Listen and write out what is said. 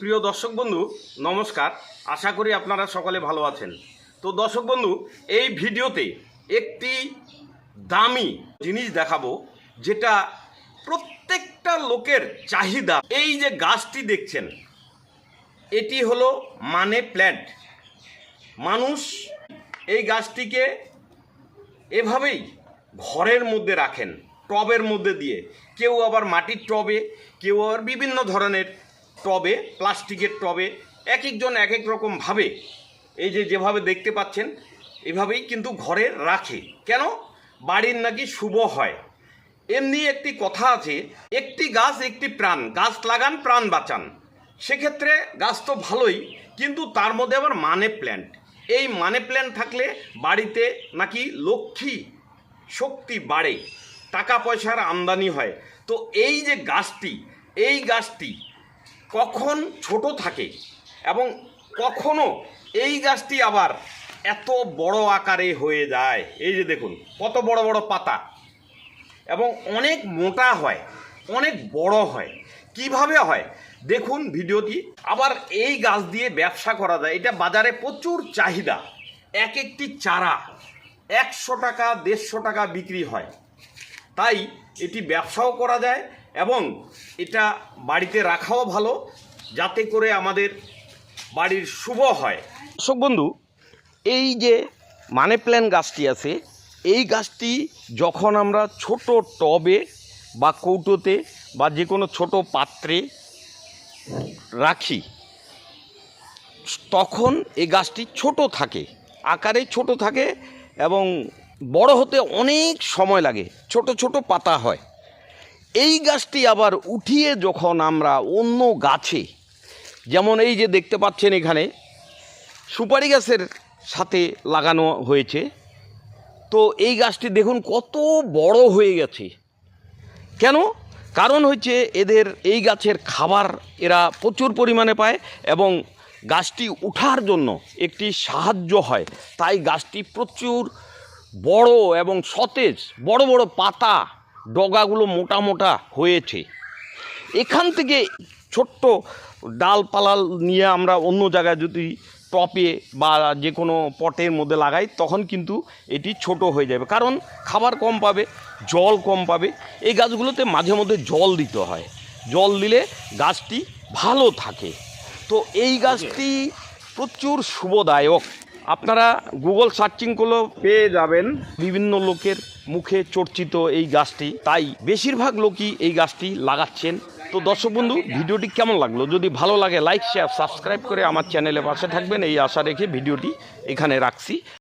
প্রিয় দর্শক বন্ধু, নমস্কার। আশা করি আপনারা সকলে ভালো আছেন। তো দর্শক বন্ধু, এই ভিডিওতে একটি দামি জিনিস দেখাবো, যেটা প্রত্যেকটা লোকের চাহিদা। এই যে গাছটি দেখছেন, এটি হলো মানে প্ল্যান্ট। মানুষ এই গাছটিকে এভাবেই ঘরের মধ্যে রাখেন, টবের মধ্যে দিয়ে। কেউ আবার মাটির টবে, কেউ আবার বিভিন্ন ধরনের টবে, প্লাস্টিকের টবে এক একজন এক এক রকম ভাবে, এই যে যেভাবে দেখতে পাচ্ছেন, এভাবেই কিন্তু ঘরে রাখে। কেন? বাড়ির নাকি শুভ হয়। এমনি একটি কথা আছে, একটি গাছ একটি প্রাণ, গাছ লাগান, প্রাণ বাঁচান। সেক্ষেত্রে গাছ তো ভালোই, কিন্তু তার মধ্যে আবার মানে প্ল্যান্ট এই মানে প্ল্যান্ট থাকলে বাড়িতে নাকি লক্ষ্মী শক্তি বাড়ে, টাকা পয়সার আমদানি হয়। তো এই যে গাছটি, এই গাছটি কখন ছোট থাকে এবং কখনো এই গাছটি আবার এত বড় আকারে হয়ে যায়। এই যে দেখুন, কত বড় বড় পাতা। এবং অনেক মোটা হয়, অনেক বড় হয়। কীভাবে হয়? দেখুন ভিডিওটি। আবার এই গাছ দিয়ে ব্যবসা করা যায়। এটা বাজারে প্রচুর চাহিদা। এক একটি চারা একশো টাকা, দেড়শো টাকা বিক্রি হয়। তাই এটি ব্যবসাও করা যায় এবং এটা বাড়িতে রাখাও ভালো, যাতে করে আমাদের বাড়ির শুভ হয়। দর্শক বন্ধু, এই যে মানে প্ল্যান গাছটি আছে, এই গাছটি যখন আমরা ছোট টবে বা কৌটোতে বা যে কোনো ছোট পাত্রে রাখি, তখন এই গাছটি ছোট থাকে, আকারে ছোট থাকে এবং বড় হতে অনেক সময় লাগে। ছোট ছোট পাতা হয়। এই গাছটি আবার উঠিয়ে যখন আমরা অন্য গাছে, যেমন এই যে দেখতে পাচ্ছেন এখানে, সুপারি গাছের সাথে লাগানো হয়েছে, তো এই গাছটি দেখুন কত বড় হয়ে গেছে। কেন? কারণ হচ্ছে এদের এই গাছের খাবার এরা প্রচুর পরিমাণে পায় এবং গাছটি উঠার জন্য একটি সাহায্য হয়। তাই গাছটি প্রচুর বড় এবং সতেজ, বড় বড় পাতা ডগাগুলো মোটা মোটা হয়েছে। এখান থেকে ছোট্ট ডালপালা নিয়ে আমরা অন্য জায়গায় যদি টপে বা যে কোনো পটের মধ্যে লাগাই, তখন কিন্তু এটি ছোট হয়ে যাবে। কারণ খাবার কম পাবে, জল কম পাবে। এই গাছগুলোতে মাঝে মধ্যে জল দিতে হয়। জল দিলে গাছটি ভালো থাকে। তো এই গাছটি প্রচুর শুভদায়ক। আপনারা গুগল সার্চিং করলেও পেয়ে যাবেন। বিভিন্ন লোকের মুখে চর্চিত এই গাছটি। তাই বেশিরভাগ লোকই এই গাছটি লাগাচ্ছেন। তো দর্শক বন্ধু, ভিডিওটি কেমন লাগল? যদি ভালো লাগে লাইক শেয়ার সাবস্ক্রাইব করে আমার চ্যানেলে পাশে থাকবেন। এই আশা রেখে ভিডিওটি এখানে রাখছি।